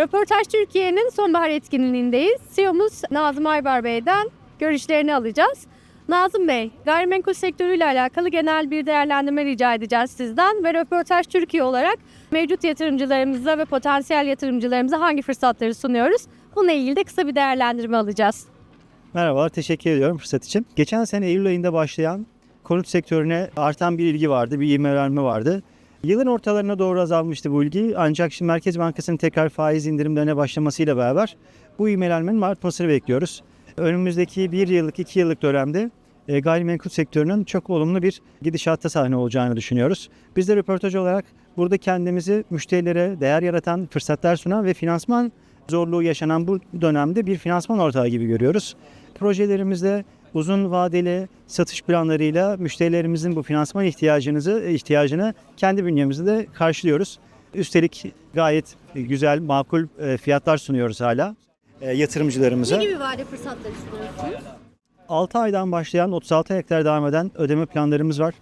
Röportaj Türkiye'nin sonbahar etkinliğindeyiz. CEO'muz Nazım Aybar Bey'den görüşlerini alacağız. Nazım Bey, gayrimenkul sektörüyle alakalı genel bir değerlendirme rica edeceğiz sizden ve Röportaj Türkiye olarak mevcut yatırımcılarımıza ve potansiyel yatırımcılarımıza hangi fırsatları sunuyoruz? Bununla ilgili de kısa bir değerlendirme alacağız. Merhabalar, teşekkür ediyorum fırsat için. Geçen sene Eylül ayında başlayan konut sektörüne artan bir ilgi vardı, bir ivmelenme vardı. Yılın ortalarına doğru azalmıştı bu ilgi ancak şimdi Merkez Bankası'nın tekrar faiz indirimlerine başlamasıyla beraber bu ivmelenmenin artmasını bekliyoruz. Önümüzdeki bir yıllık, iki yıllık dönemde e, gayrimenkul sektörünün çok olumlu bir gidişatta sahne olacağını düşünüyoruz. Biz de röportaj olarak burada kendimizi müşterilere değer yaratan, fırsatlar sunan ve finansman zorluğu yaşanan bu dönemde bir finansman ortağı gibi görüyoruz. Projelerimizde uzun vadeli satış planlarıyla müşterilerimizin bu finansman ihtiyacınızı ihtiyacını kendi bünyemizde de karşılıyoruz. Üstelik gayet güzel, makul e, fiyatlar sunuyoruz hala e, yatırımcılarımıza. Ne gibi vade fırsatları sunuyorsunuz? 6 aydan başlayan 36 hektar devam eden ödeme planlarımız var.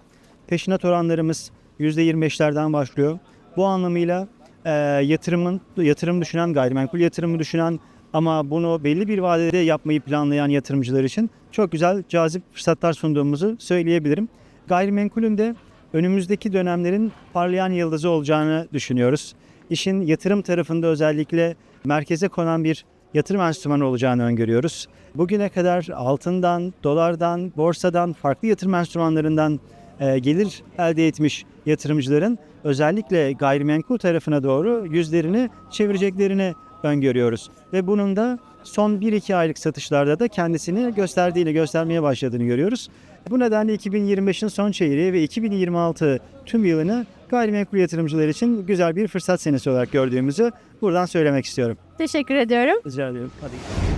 Peşinat oranlarımız %25'lerden başlıyor. Bu anlamıyla e, yatırımın yatırım düşünen, gayrimenkul yatırımı düşünen ama bunu belli bir vadede yapmayı planlayan yatırımcılar için çok güzel, cazip fırsatlar sunduğumuzu söyleyebilirim. Gayrimenkulün de önümüzdeki dönemlerin parlayan yıldızı olacağını düşünüyoruz. İşin yatırım tarafında özellikle merkeze konan bir yatırım enstrümanı olacağını öngörüyoruz. Bugüne kadar altından, dolardan, borsadan, farklı yatırım enstrümanlarından e, gelir elde etmiş yatırımcıların özellikle gayrimenkul tarafına doğru yüzlerini çevireceklerini öngörüyoruz. Ve bunun da son 1-2 aylık satışlarda da kendisini gösterdiğini, göstermeye başladığını görüyoruz. Bu nedenle 2025'in son çeyreği ve 2026 tüm yılını gayrimenkul yatırımcılar için güzel bir fırsat senesi olarak gördüğümüzü buradan söylemek istiyorum. Teşekkür ediyorum. Rica ediyorum. Hadi.